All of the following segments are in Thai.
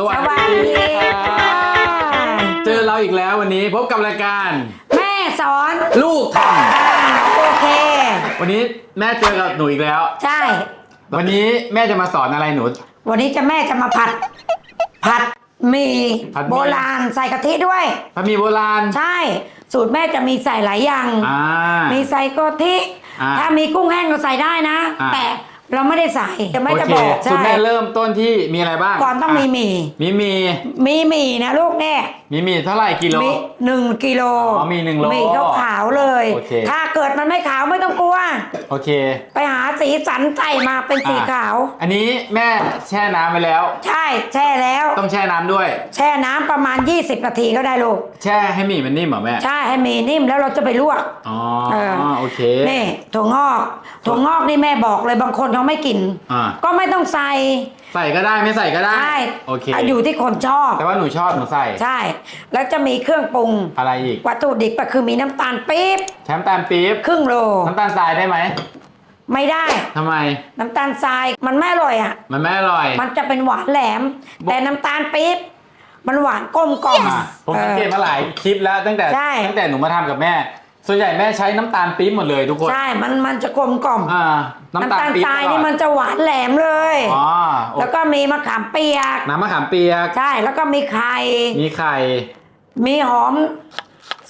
สวัสสวัสดีดีคค่ะรับเจอเราอีกแล้ววันนี้พบกับรายการ แม่สอนลูกทอ่าโอเคำวันนี้แม่เจอกับหนูอีกแล้ว ใช่ วันนี้แม่จะมาสอนอะไรหนู วันนี้จะแม่จะมาผัด ผัดหมีผัดหมี่ โบราณใส่กะทิด้วยพระมีโบราณใช่ สูตรแม่จะมีใส่หลายอย่าง อ่า มีใส่กะทิ อ่าถ้ามีกุ้งแห้งก็ใส่ได้นะ อ่า แต่ เราไม่ได้ใส่จะไม่โอจะเคบอกคุใช่ณแม่เริ่มต้นที่มีอะไรบ้างก่อนต้องมีหะมี่มีหมีมีหมี่นะลูกแน่มีหมีเท่าไหร่กิโลมีหนึ่งกิโลอ๋อมีหนึ่งโลหมี่ขาวๆเลยโอเคถ้าเกิดมันไม่ขาวไม่ต้องกลัวโอเค ไปหาสีสันใส่มาเป็นสีอะขาว อันนี้แม่แช่น้ำไปแล้ว ใช่แช่แล้วต้องแช่น้ำด้วย แช่น้ำประมาณ 20 นาทีก็ได้ลูกแช่ให้หมี่มันนิ่มเหรอแม่ใช่ให้มีนิ่มแล้วเราจะไปลวกอ๋อ เออโอเค นี่ถั่วงอกถั่วงอกนี่แม่บอกเลยบางคนเขาไม่กิน อ่า ก็ไม่ต้องใส่ ใส่ก็ได้ไม่ใส่ก็ได้ใช่โอเคอยู่ที่คนชอบ แต่ว่าหนูชอบหนูใส่ใช่ แล้วจะมีเครื่องปรุง อะไรอีกวัตถุดิบก็คือมีน้ำตาลปี๊บแชมป์ตาลปี๊บครึ่งโล น้ำตาลทรายได้ไหมไม่ได้ ทำไม น้ำตาลทรายมันไม่อร่อยอะ มันไม่อร่อย มันจะเป็นหวานแหลม แต่น้ำตาลปี๊บมันหวานกลมกล่อมอะผมสังเกตออมาหลายคลิปแล้วตั้งแต่ใช่ ตั้งแต่หนูมาทำกับแม่ ส่วนใหญ่แม่ใช้น้ำตาลปี๊บหมดเลยทุกคนใช่มันมันจะกลมกล่อมอ่าน้ำน้ำตาตาลลปี๊บทรายตลอดนี่มันจะหวานแหลมเลย อ๋อแล้วก็มีมะขามเปียก น้ำมะขามเปียก ใช่แล้วก็มีไข่ มีไข่ มีหอม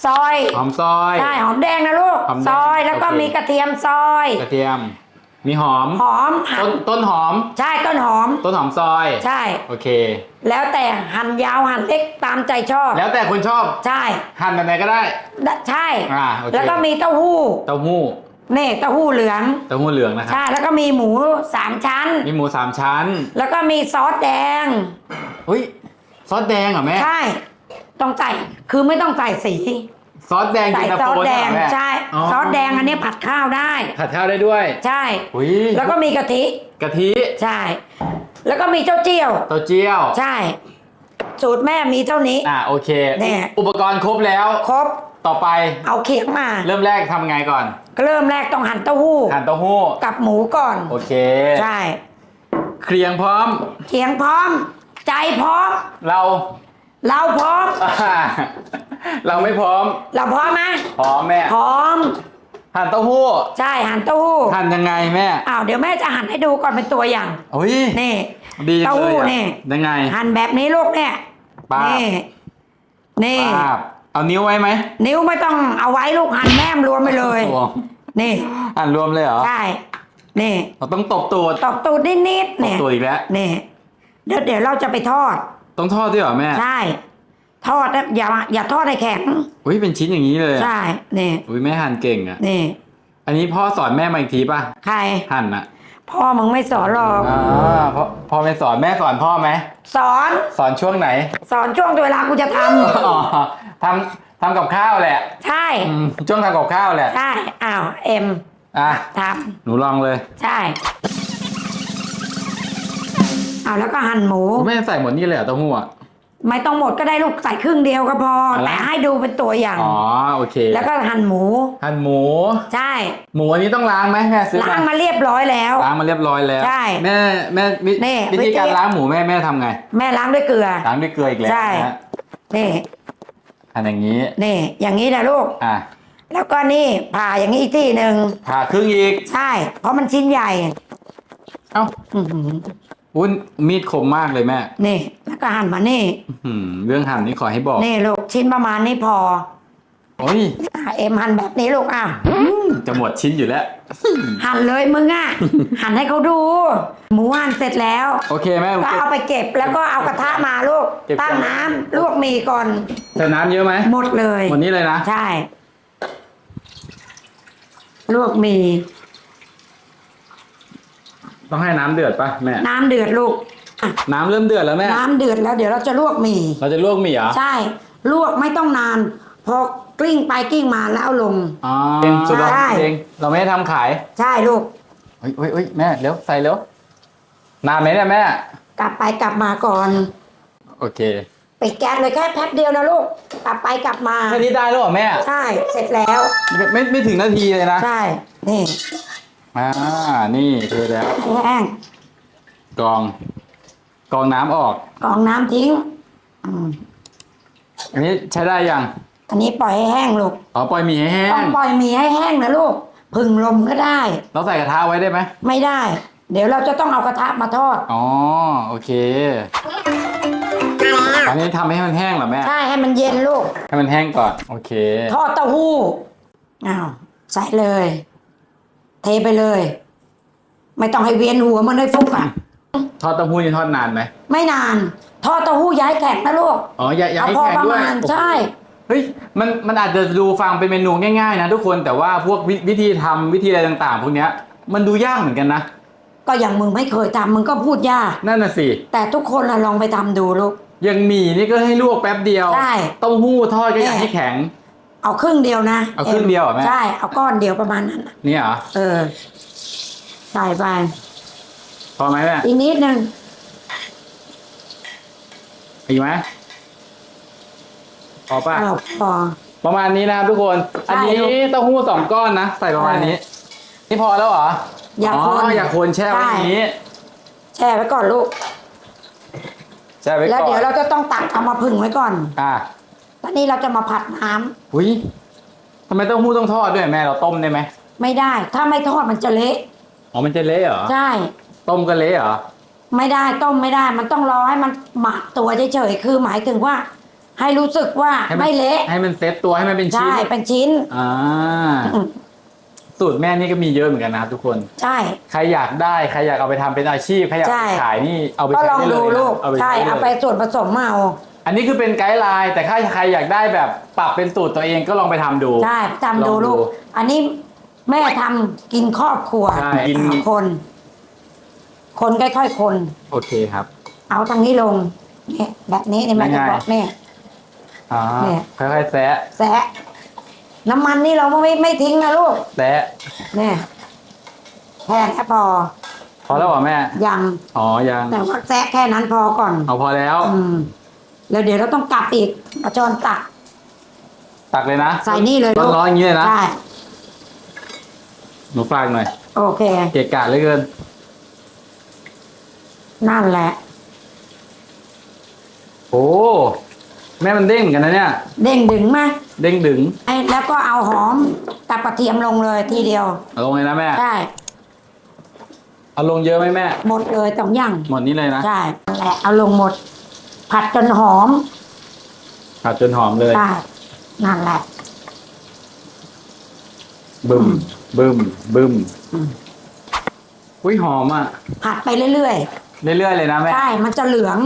ซอย หอมซอย ใช่หอมแดงนะลูก หอมแดงซอยแล้วก็โอเค มีกระเทียมซอย กระเทียม มีหอม หอมหั่ต้นนต้นหอม ใช่ต้นหอม ต้นหอมซอย ใช่ โอเค แล้วแต่หั่นยาวหั่นเล็กตามใจชอบ แล้วแต่คนชอบ ใช่หั่นแบบไหนก็ได้ใช่ อ่าโอเคแล้วก็มีเต้าหู้เต้าหู้ นี่เต้าหู้เหลือง เต้าหู้เหลืองนะครับ ใช่ แล้วก็มีหมูสามชั้น มีหมูสามชั้น แล้วก็มีซอสแดงอุ้ย ซอสแดงเหรอแม่ ใช่ ต้องใส่ คือไม่ต้องใส่สี ซอสแดงใส่เย็นตาซอโฟสแดง เนี่ยเหรอม่ ใช่ซอสแดงอันนี้ผัดข้าวได้ ผัดข้าวได้ด้วยใช่ อุ้ยแล้วก็มีกะทิ กะทิใช่ แล้วก็มีเจ้าเจี้ยว เต้าเจี้ยวใช่ สูตรแม่มีเท่านี้ อ่าโอเค เนี่ย อุปกรณ์ครบแล้วครบ ต่อไปเอาเขียงมา เริ่มแรกทำไงก่อนก็เริ่มแรกต้องหั่นเต้าหู้ หั่นเต้าหู้กับหมูก่อน โอเคใช่ เคลียงพร้อม เขียงพร้อม ใจพร้อม เรา เราพร้อมอ่าเราไม่พร้อม เราพร้อมไหมพร้อมแม่ พร้อม หั่นเต้าหู้ ใช่หั่นเต้าหู้ หั่นยังไงแม่ อ้าวเดี๋ยวแม่จะหั่นให้ดูก่อนเป็นตัวอย่างโอ้ยนี่ ดีเต้าเลหู้ยอะนี่ ยังไง หั่นแบบนี้ลูกเนี่ยป้าบนี่ นี่ป้าบเอานิ้วไว้ไหม นิ้วไม่ต้องเอาไว้ลูกหั่นแม่มรวมไปเลยโอ้นี่ หั่นรวมเลยเหรอ ใช่ นี่เราต้องตบตูด ตบตูดนิดๆตบเนี่ยตูดอีกแล้ว นี่ เดี๋ยวเดี๋ยวเราจะไปทอด ต้องทอดด้วยเหรอแม่ใช่ ทอดนะอย่าอย่าทอดให้แข็งอุ้ยเป็นชิ้นอย่างนี้เลยอะใช่นี่อุ้ยแม่หั่นเก่งอะ นี่อันนี้พ่อสอนแม่มาอีกทีป่ะใคร หั่นอะพ่อมึงไม่สอนหรอก อ่าพ่อพ่อไม่สอนแม่สอนพ่อไหมสอนสอนช่วงไหนสอนช่วงเวลากูจะทอ๋อทำทำกับข้าวแหละำใช่ อืมช่วงทำกับข้าวแหละใช่อ้าวเอ็มอะทหนูลองเลยำใช่ อ้าวแล้วก็หั่นหมูแม่ใส่หมดนี่เลยเหรอเต้าหู้อะ ไม่ต้องหมดก็ได้ลูกใส่ครึ่งเดียวก็พออะไรแต่ให้ดูเป็นตัวอย่าง อ๋อโอเคแล้วก็หั่นหมู หั่นหมู ใช่ หมูอันนี้ต้องล้างไหมแม่ซื้อล้างมาเรียบร้อยแล้ว ล้างมาเรียบร้อยแล้วใช่แม่แม่วินี่วิธีการวิธีล้างหมูแม่แม่ทำไงแม่ล้างด้วยเกลือ ล้างด้วยเกลืออีกแล้วใช่ นะฮะนี่หั่นอย่างนี้นี่อย่างนี้นะลูก อะแล้วก็นี่ผ่าอย่างนี้อีกที่หนึ่งผ่าครึ่งอีกใช่ เพราะมันชิ้นใหญ่เอ้าอื้อหือ อุ้ยมีดคมมากเลยแม่ นี่แล้วก็หั่นมานี่อื้อหือเรื่องหั่นนี่ขอให้บอกนี่ลูกชิ้นประมาณนี้พอโอ้ยอะเอ็มหั่นแบบนี้ลูกอะจะหมดชิ้นอยู่แล้ว หั่นเลยมึงอะ หั่นให้เขาดู หมูหั่นเสร็จแล้ว โอเคแม่ก็เอาไปเก็บแล้วก็เอากระทะมาลูก เก็บก่อน ตั้งน้ำลวกหมีก่อนใส่น้ำเยอะไหมหมดเลยหมดนี้เลยนะ ใช่ ลวกหมี ต้องให้น้ำเดือดปะแม่ น้ำเดือดลูกอะน้ำเริ่มเดือดแล้วแม่ น้ำเดือดแล้วเดี๋ยวเราจะลวกหมี่ เราจะลวกหมี่เหรอใช่ ลวกไม่ต้องนาน พอกลิ้งไปกลิ้งมาแล้วเอาลง อ๋อเองสุดยอดใช่ เองเราไม่ได้ทำขายใช่ลูก เฮ้ยเฮ้ยเฮ้ยแม่เร็วใส่เร็วนานไหมเนี่ยแม่ กลับไปกลับมาก่อน โอเคปิดแก๊สเลยแค่แป๊บเดียวนะลูก กลับไปกลับมา แค่นี้ได้แล้วเหรอแม่ ใช่ เสร็จแล้ว ไม่ไม่ไม่ถึงนาทีเลยนะ ใช่ นี่ อ่า นี่เทแล้วแห้งกรอง กรองน้ำออก กรองน้ำทิ้งอืมอันนี้ใช้ได้ยัง อันนี้ปล่อยให้แห้งลูก อ๋อ ปล่อยหมีให้แห้ต้องง ปล่อยหมีให้แห้งนะลูก พึ่งลมก็ได้ เราใส่กระทะไว้ได้ไหม ไม่ได้ เดี๋ยวเราจะต้องเอากระทะมาทอด อ๋อ โอเค อันนี้ทำให้มันแห้งเหรอแม่ ใช่ให้มันเย็นลูก ให้มันแห้งก่อน โอเค ทอดเต้าหู้อ้าวใส่เลยเท ไปเลย ไม่ต้องให้เวียนหัวมันได้ฟุกอะ ทอดเต้าหู้นี่ทอดนานไหมไม่นาน ทอดเต้าหู้ย้ายแข็งนะลูกอ๋ออย่าอย่าเอาให้พอแข็งประด้วยมาณโอ้โหใช่ เฮ้ยมันมันอาจจะดูฟังเป็นเมนูง่ายๆ นะ ทุกคนแต่ว่าพวกวิวิธีทำวิธีอะไรต่างๆ พวกเนี้ยมันดูยากเหมือนกันนะก็อย่างมึงไม่เคยทำมึงก็พูดยาก นั่นน่ะสิแต่ทุกคนน่ะลองไปทำดูลูก อย่างหมี่นี่ก็ให้ลวกแป๊บเดียว ใช่ เต้าหู้ทอดก็อยากแม่ให้แข็ง เอาครึ่งเดียวนะเอาครึ่งเดียวเหรอแม่ ใช่ เอาก้อนเดียวประมาณนั้นน่ะเนี่ยเหรอเออ ใส่ไป พอไหมแม่อีกนิดนึงอีกไหมพอป่ะเอาพอ ประมาณนี้นะครับทุกคนใช่อันนี้ลูกเต้าหู้สองก้อนนะใส่ประมาณนี้ นี่พอแล้วเหรออย่าอ๋คนออย่าคนแช่ไว้อย่างนี้แช่ไว้ก่อนลูก แช่ไว้แล้วก่อนเดี๋ยวเราจะต้องตักเอามาผึ่งไว้ก่อน อะ ตอนนี้เราจะมาผัดน้ำอุ้ยทำไมเต้าหู้ต้องทอดด้วยแม่เราต้มได้ไหมไม่ได้ ถ้าไม่ทอดมันจะเละอ๋อมันจะเละเหรอ ใช่ต้มก็เละเหรอ ไม่ได้ต้มไม่ได้ มันต้องรอให้มันหมักตัวเฉยๆคือหมายถึงว่า ให้รู้สึกว่าให้นไม่เละให้มันเซ็ตตัวให้มันเป็นชิ้ใช่นเป็นชิ้นอ่าอืมสูตรแม่นี่ก็มีเยอะเหมือนกันนะครับทุกคน ใช่ ใครอยากได้ใครอยากเอาไปทำเป็นอาชีพใครอยากใช่ ขายนี่เอาไปก็ใช้ลองได้เลดูยนะลูกเอาไปใช่ใช้เอาเลไปยส่วนผสมมาเอา อันนี้คือเป็นไกด์ไลน์แต่ถ้าใครอยากได้แบบปรับเป็นสูตรตัวเองก็ลองไปทำดู ใช่จำดูลองดูลูก อันนี้แม่ทำกินครอบครัวใช่กิน คน คนค่อยๆคน โอเคครับ เอาทางนี้ลงเนี่ยแบบนี้นี่แม่จะง่ายๆ บอกเนี่ยอ่าเนี่ย ค่อยๆแซะแซะน้ำมันนี่เราไม่ไม่ทิ้งนะลูกแซะเนี่ยแค่นี้พอพอแล้วเหรอแม่ยังอ๋อยังแต่ว่าแซะแค่นั้นพอก่อน เอาพอแล้ว อืม แล้วเดี๋ยวเราต้องกลับอีกเอาจอนตัก ตักเลยนะใส่นี่เลยลูกร้อนๆอย่างนี้เลยนะใช่หนูฝากหน่อยโอเค เกะกะเหลือเกินนั่นแหละ โอ้แม่มันเด้งเหมือนกันนะเนี่ย เด้งดึงมาเด้งดึงไอ้แล้วก็เอาหอมกับกระเทียมลงเลยทีเดียวเอาลงเลยนะแม่ใช่เอาลงเยอะไหมแม่หมดเลยต้องย่างหมดนี้เลยนะใช่นั่นแหละเอาลงหมด ผัดจนหอมผัดจนหอมเลย ใช่นั่นแหละ บึมบึมบึมอืม อุ้ยหอมอะ ผัดไปเรื่อยเรื่อยๆเลยนะแม่ๆใช่มันจะเหลือง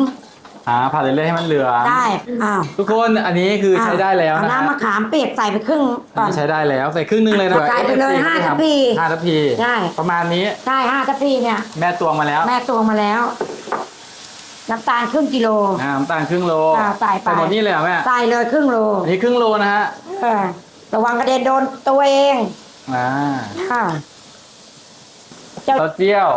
อ่าผัดเรื่อยๆให้มันเหลือง ได้อ้าวทุกคนอันนี้คือใช้ได้แล้วเอานะน้ำมะขามเปียกใส่ไปครึ่งอันก่อนนี้ใช้ได้แล้วใส่ครึ่งหนึงเลยนะใส่ไปเลยห้าทัพพีห้าทัพพีใช่ ประมาณนี้ ใช่ห้าทัพพีเนี่ย แม่ตวงมาแล้ว แม่ตวงมาแล้ว น้ำตาลครึ่งกิโล อ่าน้ำตาลครึ่งโลอ่าใส่ไป หมดนี่เลยเหรอแม่ใส่เลยครึ่งโลอันนี้ครึ่งโลนะฮะเออระวังกระเด็นโดนตัวเองอ่าค่ะเจ้าเต้าเจี้ยว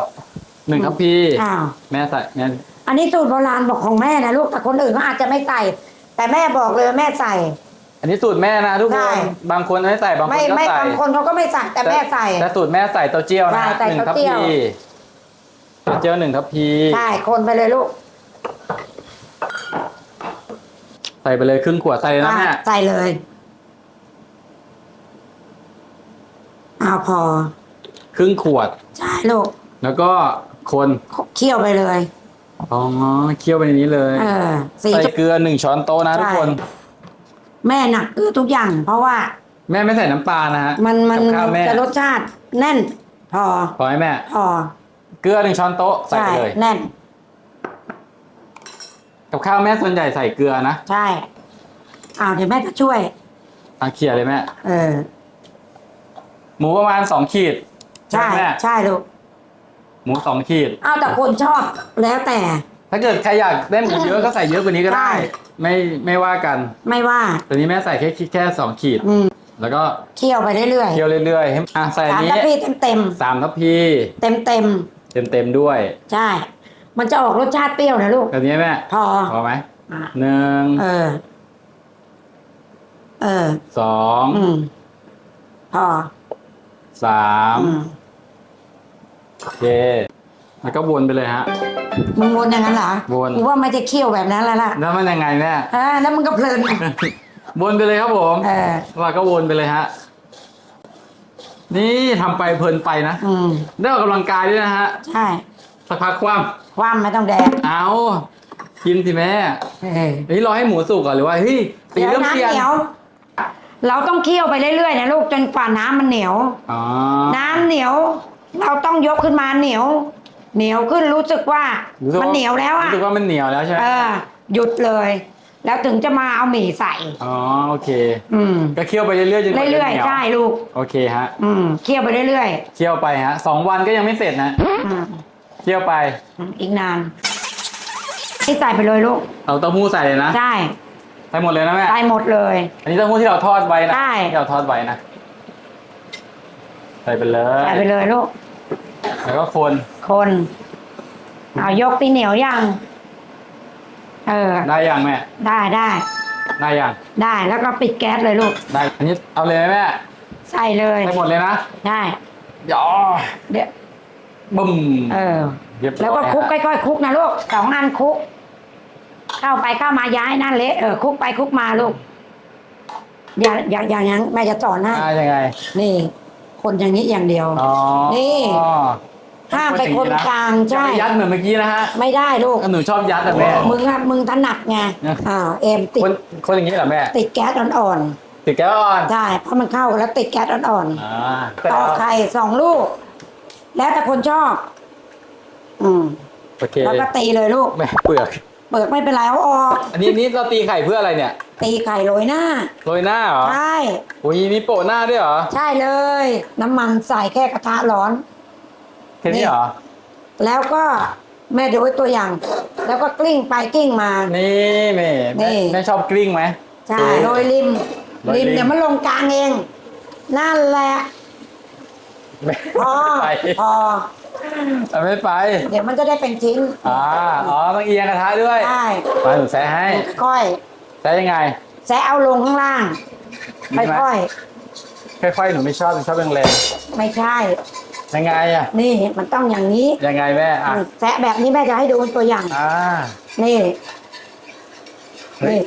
หนึ่งทัพพีอ้าวแม่ใส่แม่อันนี้สูตรโบราณบอกของแม่นะลูกแต่คนอื่นเขาอาจจะไม่ใส่ แต่แม่บอกเลยว่าแม่ใส่ อันนี้สูตรแม่นะทุกคใช่ นบางคนไม่ใส่บางคนไม่ก็ไม่ใส่บางคนเขาก็ไม่ใส่แต่แม่ใส่ แต่สูตรแม่ใส่เต้าเจี้ยวนะใช่ใส่หนึ่งทัพเต้าเจี้พียว เต้าเจี้ยวหนึ่งทัพพี ใช่คนไปเลยลูก ใส่ไปเลยครึ่งขวดใส่เลยนะแม่อะใส่เลยเอาพอ ครึ่งขวด ใช่ลูก แล้วก็คนเคี่ยวไปเลยอ๋อเคี่ยวไปในนี้เลยเออสีใส่เกลือหนึ่งช้อนโต๊ะนะทุกคน แม่หนักคือทุกอย่าง เพราะว่า แม่ไม่ใส่น้ำปลานะฮะมันมันกับข้าวแม่จะรสชาติ แน่น พอ พอไหมแม่ พอ เกลือหนึ่งช้อนโต๊ะใส่ใช่ไปเลยแน่น กับข้าวแม่ส่วนใหญ่ใส่เกลือนะใช่อ้าวเดี๋ยวแม่จะช่วยเอาเขี่ยเลยแม่ เออ หมูประมาณสองขีดใช่ไหมแม่ใช่ลูกหมูสองขีดเอาแต่คนชอบแล้วแต่ ถ้าเกิดใครอยากได้หมูเยอะก็ใส่เยอะกว่านี้ก็ได้ ใช่ ไม่ไม่ว่ากันไม่ว่าแต่นี้แม่ใส่แค่แค่สองขีด อืมแล้วก็เคี่ยวไปเรื่อยเคี่ยวเรื่อยๆให้อะใส่ๆอัสานมนี้ทัพพีเต็มสามทัพพีเต็มเต็มเต็มเต็มๆด้วย ๆใช่ มันจะออกรสชาติเปรี้ยวนะลูกแบบนี้แม่พอพอไหมอะหนึ่งเออ เออ สองอืมพอสามอืมโอเค แล้วก็วนไปเลยฮะ มึงวนอย่างนั้นเหรอวน กูว่าไม่จะเคี่ยวแบบนั้นแล้วล่ะแล้วมันยังไงแม่เออแล้วมึงก็เพลิน วนไปเลยครับผมเออ ว่าก็วนไปเลยฮะ นี่ทำไปเพลินไปนะ อืมได้ออกกำลังกายด้วยนะฮะ ใช่ สักพักความความไม่ต้องแดกเอากินสิแม่เออเฮ้ยรอให้หมูสุกก่อนหรือว่าเฮ้ยสีเดี๋ยวเริ่มน้ำเปลี่ยนเหนียว เราต้องเคี่ยวไปเรื่อยๆนะลูกจนกว่าน้ำมันเหนียว อ๋อน้ำเหนียว เราต้องยกขึ้นมาเหนียว เหนียวขึ้นรู้สึกว่ารู้สึกมันเหนียวแล้วอะรู้สึกว่ามันเหนียวแล้วใช่ไหมเออ หยุดเลย แล้วถึงจะมาเอาหมี่ใส่ อ๋อโอเค อืม ก็เคี่ยวไปเรื่อยๆจนกว่าจะเหนีเรื่อยยวๆใช่ลูก โอเคฮะอืมเคี่ยวไปเรื่อยเคี่ยวไปฮะสองวันก็ยังไม่เสร็จนะ ๆอืม เคี่ยวไป อีกนานนี่ใส่ไปเลยลูกเอาเต้าหู้ใส่เลยนะใช่ใส่หมดเลยนะแม่ใส่หมดเลย อันนี้เต้าหู้ที่เราทอดไว้นะใช่ที่เราทอดไว้นะใส่ไปเลยใส่ไปเลยลูกแล้วก็คน คนเอายกตีเหนียวยังเออ ได้ยังแม่ได้ได้ได้ยังได้แล้วก็ปิดแก๊สเลยลูกได้อันนี้เอาเลยไหมแม่ใส่เลยใส่หมดเลยนะได้ย่อเดี๋ยว บึ้มเออเรียบร้อยแล้วก็คลุกฮะค่อยๆคลุกนะลูกสองอันคลุก เข้าไปเข้ามาย้ายนั่นเละเออคลุกไปคลุกมาลูก อย่าอย่าอย่าอย่างแม่จะสอนให้อ่ายังไงนี่ คนอย่างนี้อย่างเดียว อ๋อนี่อ๋อห้ามไปคนกลางจะใช่ ไปยัดเหมือนเมื่อกี้นะฮะไม่ได้ลูก หนูชอบยัดอะแม่ มึงอะมึงถนัดไงเนี่ยอ่าเอ็มติดคนคนอย่างนี้เหรอแม่ติดแก๊สอ่อนติดแก้วอ่อนๆใช่เพราะมันเข้าแล้วติดแก๊สอ่อนอ่าๆต่อไข่สองลูก แล้วแต่คนชอบ อืมโอเคแล้วก็ตีเลยลูก แม่เปลือก เปิดไม่เป็นไรเอาออก อันนี้นี่เราตีไข่เพื่ออะไรเนี่ยตีไข่โรยหน้า โรยหน้าเหรอใช่ โอ้ยมีโปะหน้าด้วยเหรอใช่เลย น้ำมันใส่แค่กระทะร้อน แค่นี้เหรอแล้วก็แม่ดูตัวอย่าง แล้วก็กลิ้งไปกลิ้งมา นี่แม่นี่แม่แม่ชอบกลิ้งไหม ใช่โรยริม โรยริริมม เดี๋ยวมันลงกลางเอง นั่นแหละ แม่พอไม่ไปพอเอาไม่ไป เดี๋ยวมันจะได้เป็นชิ้นอ่าอ๋อต้องเอียงกระทะด้วยใช่มาหนูแซะให้ค่อยแซะยังไง แซะเอาลงข้างล่างนี่ไหมค่อยค่อยๆหนูไม่ชอบหนูชอบแรงๆไม่ใช่ๆยังไงอะนี่มันต้องอย่างนี้ ยังไงแม่อะแซะแบบนี้แม่จะให้ดูเป็นตัวอย่าง อ่า นี่เฮ้ยนี่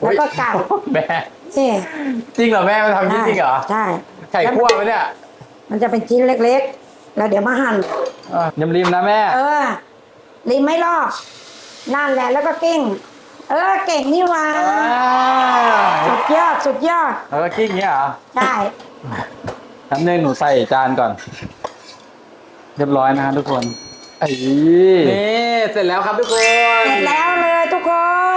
แล้วก็ไก่แม่นี่จริงเหรอแม่มันทำจริงๆเหรอ ใช่ไข่คั่วไหมเนี่ย มันจะเป็นชิ้นเล็กๆ แล้วเดี๋ยวมาหั่น อะยำริมนะแม่ เออริมไม่รอบนั่นแหละแล้วก็กิ้ง เออเก่งนี่หว่าอ่า สุดยอดสุดยอดแล้วก็กิ้งอย่างเงี้ยเหรอใช่น้ำเนยหนูใส่จานก่อน เรียบร้อยนะฮะทุกคนไอ้นี่ เสร็จแล้วครับทุกคน เสร็จแล้วเลยทุกค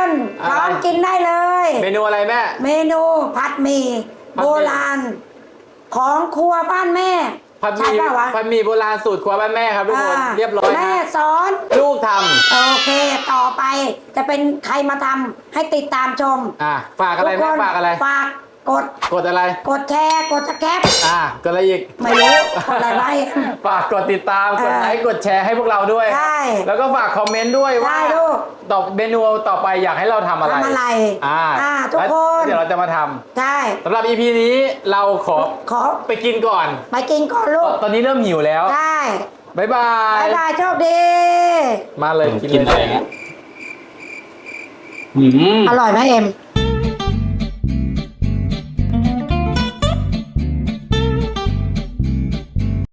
นอะไรพร้อมกินได้เลย เมนูอะไรแม่ เมนูผัดหมี่ผัดหมี่ โบราณ ของครัวบ้านแม่ผัดหใช่มี่ป่าวะผัดหมี่โบราณสูตรครัวบ้านแม่ครับทุกคนอ่าเรียบร้อยแม่นะสอน ลูกทโอเค ต่อไปจะเป็นใครมาทำให้ติดตามชมำอะฝากอะไรทุแม่คนฝากอะไร ฝาก กดกดอะไร กดแชร์กดสแคปอะกดอะไรอีก ไม่รู้กดอะไรไว้ฝากกดติดตาม กดเออไลค์ กดแชร์ให้พวกเราด้วย ใช่แล้วก็ฝากคอมเมนต์ด้วยว่าได้ลูกต่อเมนูต่อไปอยากให้เราทำอะไรทำอะไร อ่าอ่าทุกแล้วคน เดี๋ยวเราจะมาทำใช่ สำหรับ EP นี้เราขอขอไปกินก่อน ไปกินก่อนลูก ตอนนี้เริ่มหิวแล้วใช่บ๊ายบายบ๊ายบายโชคดี มาเลยกินเลยนะอืม อร่อยไหมเอ็ม